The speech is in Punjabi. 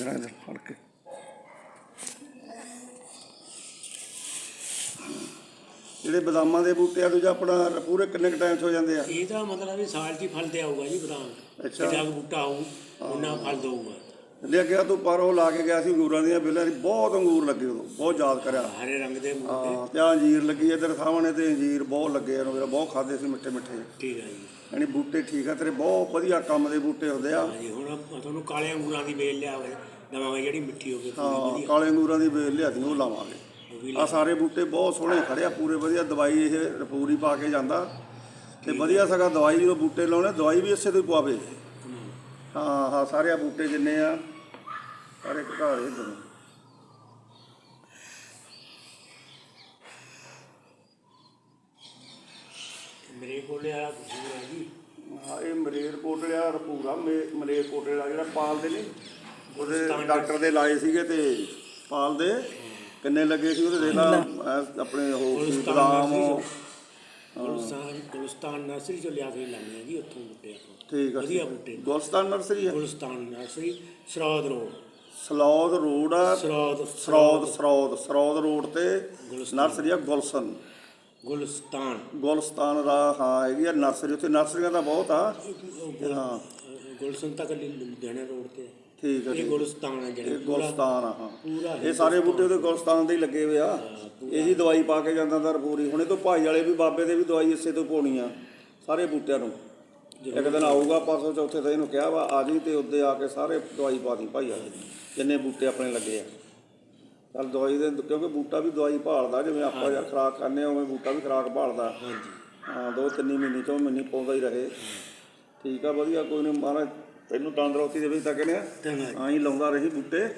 ਜਰਾ ਫੜ ਕੇ ਜਿਹੜੇ ਬਦਾਮਾਂ ਦੇ ਬੂਟੇ ਆ ਦੂਜਾ ਆਪਣਾ ਪੂਰੇ ਕਿੰਨੇ ਕ ਟਾਈਮ 'ਚ ਹੋ ਜਾਂਦੇ ਆ? ਇਹ ਤਾਂ ਮਤਲਬ ਵੀ ਸਾਲ 'ਚ ਹੀ ਫਲ ਤੇ ਆਊਗਾ ਜੀ ਬਦਾਮ। ਅੱਛਾ। ਜਿੰਨਾ ਕੁ ਬੂਟਾ ਹੋਊ ਉਹਨਾਂ ਫਲ ਦਊਗਾ। ਲੈ ਗਿਆ ਤੂੰ ਪਰ ਉਹ ਲਾ ਕੇ ਗਿਆ ਸੀ ਅੰਗੂਰਾਂ ਦੀਆਂ ਬੇਲਾਂ ਦੀ। ਬਹੁਤ ਅੰਗੂਰ ਲੱਗੇ ਉਦੋਂ ਬਹੁਤ ਯਾਦ ਕਰਿਆ। ਹਰੇ ਰੰਗ ਦੇ ਬੂਟੇ ਹਾਂ ਤੇ। ਆਹ ਅੰਜੀਰ ਲੱਗੀ ਇਧਰ ਸਾਹਮਣੇ ਤੇ ਅੰਜੀਰ ਬਹੁਤ ਲੱਗੇ ਆ ਮੇਰਾ ਬਹੁਤ ਖਾਦੇ ਸੀ ਮਿੱਠੇ ਮਿੱਠੇ। ਠੀਕ ਹੈ ਜੀ। ਯਾਨੀ ਬੂਟੇ ਠੀਕ ਆ ਤੇਰੇ ਬਹੁਤ ਵਧੀਆ ਕੰਮ ਦੇ ਬੂਟੇ ਹੁੰਦੇ ਆ। ਹਾਂਜੀ ਹੁਣ ਤੁਹਾਨੂੰ ਕਾਲੇ ਅੰਗੂਰਾਂ ਦੀ ਵੇਲ ਲਿਆਵੇ ਦਵਾਂਗੇ ਜਿਹੜੀ ਮਿੱਠੀ ਹੋਵੇ ਹਾਂ ਕਾਲੇ ਅੰਗੂਰਾਂ ਦੀ ਬੇਲ ਲਿਆਦੀ ਉਹ ਲਾਵਾਂਗੇ। ਆ ਸਾਰੇ ਬੂਟੇ ਬਹੁਤ ਸੋਹਣੇ ਖੜੇ ਆ ਪੂਰੇ ਵਧੀਆ ਦਵਾਈ ਇਹ ਪੂਰੀ ਪਾ ਕੇ ਜਾਂਦਾ। ਤੇ ਵਧੀਆ ਸਗਾ ਦਵਾਈ ਜਦੋਂ ਬੂਟੇ ਲਾਉਣੇ ਦਵਾਈ ਵੀ ਇਸੇ ਤੋਂ ਹੀ ਪਵਾਵੇ। ਹਾਂ ਹਾਂ ਸਾਰੇ ਆ ਬੂਟੇ ਜਿੰਨੇ ਆ ਸਾਰੇ ਘਟਾਲੇ ਇਧਰ। ਮੇਰੇ ਕੋਲੇ ਆ ਨਹੀਂ ਹੈ ਜੀ। ਹਾਂ ਇਹ ਮਲੇਰ ਕੋਟਲੇ ਵਾਲਾ ਪੂਰਾ ਮਲੇਰ ਕੋਟਲੇ ਵਾਲਾ ਜਿਹੜਾ ਪਾਲਦੇ ਨੇ। ਉਹਦੇ ਡਾਕਟਰ ਦੇ ਲਾਏ ਸੀਗੇ ਤੇ ਪਾਲਦੇ। ਕਿੰਨੇ ਲੱਗੇ ਸੀ ਉਹਦੇ ਦੇ ਲਾ ਆਪਣੇ ਉਹ ਬਦਾਮ ਨਰਸਰੀ ਗੁਲਸਤਾਨ ਗੁਲਸਤਾਨ ਨਰਸਰੀ ਚੋਂ ਲਿਆ ਕੇ ਲਾਉਂਦੇ ਆ ਜੀ ਉੱਥੋਂ ਬੂਟੇ ਆਪਾਂ। ਠੀਕ ਆ ਵਧੀਆ ਬੂਟੇ। ਗੁਲਸਤਾਨ ਨਰਸਰੀ ਹੈ Gulistan nursery Sarod road. Salaud road ਆ? ਸਰੋਦ ਸਰੌਦ। ਸਰੌਦ ਸਰੌਦ ਰੋਡ ਤੇ ਗੁਲਿਸਤਾਨ। ਨਰਸਰੀ ਆ ਗੁਲਸ਼ਨ। ਗੁਲਸਤਾਨ। ਗੁਲਸਤਾਨ ਦਾ ਹਾਂ ਹੈਗੀ ਆ ਨਰਸਰੀ ਉੱਥੇ ਨਰਸਰੀਆਂ ਤਾਂ ਬਹੁਤ ਆ। ਹਾਂ। ਗੁਲਸ਼ਨ ਤੱਕ ਲੁਧਿਆਣਾ ਰੋਡ ਤੇ। ਠੀਕ ਆ ਇਹ ਗੁਲਸਤਾਨ ਹੈ ਜਿਹੜਾ ਇਹ ਗੁਲਸਤਾਨ ਆ ਹਾਂ। ਇਹ ਸਾਰੇ ਬੂਟੇ ਉਹਦੇ ਗੁਲਸਤਾਨ ਦੇ ਹੀ ਲੱਗੇ ਹੋਏ ਆ। ਇਹੀ ਦਵਾਈ ਪਾ ਕੇ ਜਾਂਦਾ ਦਰ ਪੂਰੀ। ਹੁਣੇ ਤੋਂ ਭਾਈ ਵਾਲੇ ਵੀ ਬਾਬੇ ਦੇ ਵੀ ਦਵਾਈ ਇਸੇ ਤੋਂ ਪਾਉਣੀ ਆ ਸਾਰੇ ਬੂਟਿਆਂ ਨੂੰ। ਇੱਕ ਦਿਨ ਆਊਗਾ ਪਰਸੋਂ ਚੌਥੇ ਤੇ ਇਹਨੂੰ ਕਿਹਾ ਵਾ ਆ ਜੀ ਤੇ ਉੱਦੇ ਆ ਕੇ ਸਾਰੇ ਦਵਾਈ ਪਾ ਦੀ ਭਾਈ ਵਾਲੇ ਜਿੰਨੇ ਬੂਟੇ ਆਪਣੇ ਲੱਗੇ ਆ। ਚੱਲ ਦਵਾਈ ਦੇ ਕਿਉਂਕਿ ਬੂਟਾ ਵੀ ਦਵਾਈ ਭਾਲਦਾ ਜਿਵੇਂ ਆਪਾਂ ਯਾਰ ਖਰਾਕ ਕਰਨੇ ਉਵੇਂ ਬੂਟਾ ਵੀ ਖਰਾਕ ਭਾਲਦਾ। ਹਾਂਜੀ। ਹਾਂ ਦੋ ਤਿੰਨ ਮਹੀਨੇ ਚੋਂ ਮਹੀਨੇ ਪਾਉਂਦਾ ਹੀ ਰਹੇ। ਠੀਕ ਆ ਵਧੀਆ ਕੋਈ ਨਹੀਂ ਮਹਾਰਾਜ ਤੈਨੂੰ ਤੰਦਰੁਸਤੀ ਦੇ ਵਿੱਚ ਤਾਂ ਕਹਿੰਦੇ ਆ ਹੀ ਲਾਉਂਦਾ ਰਹੀ ਬੂਟੇ।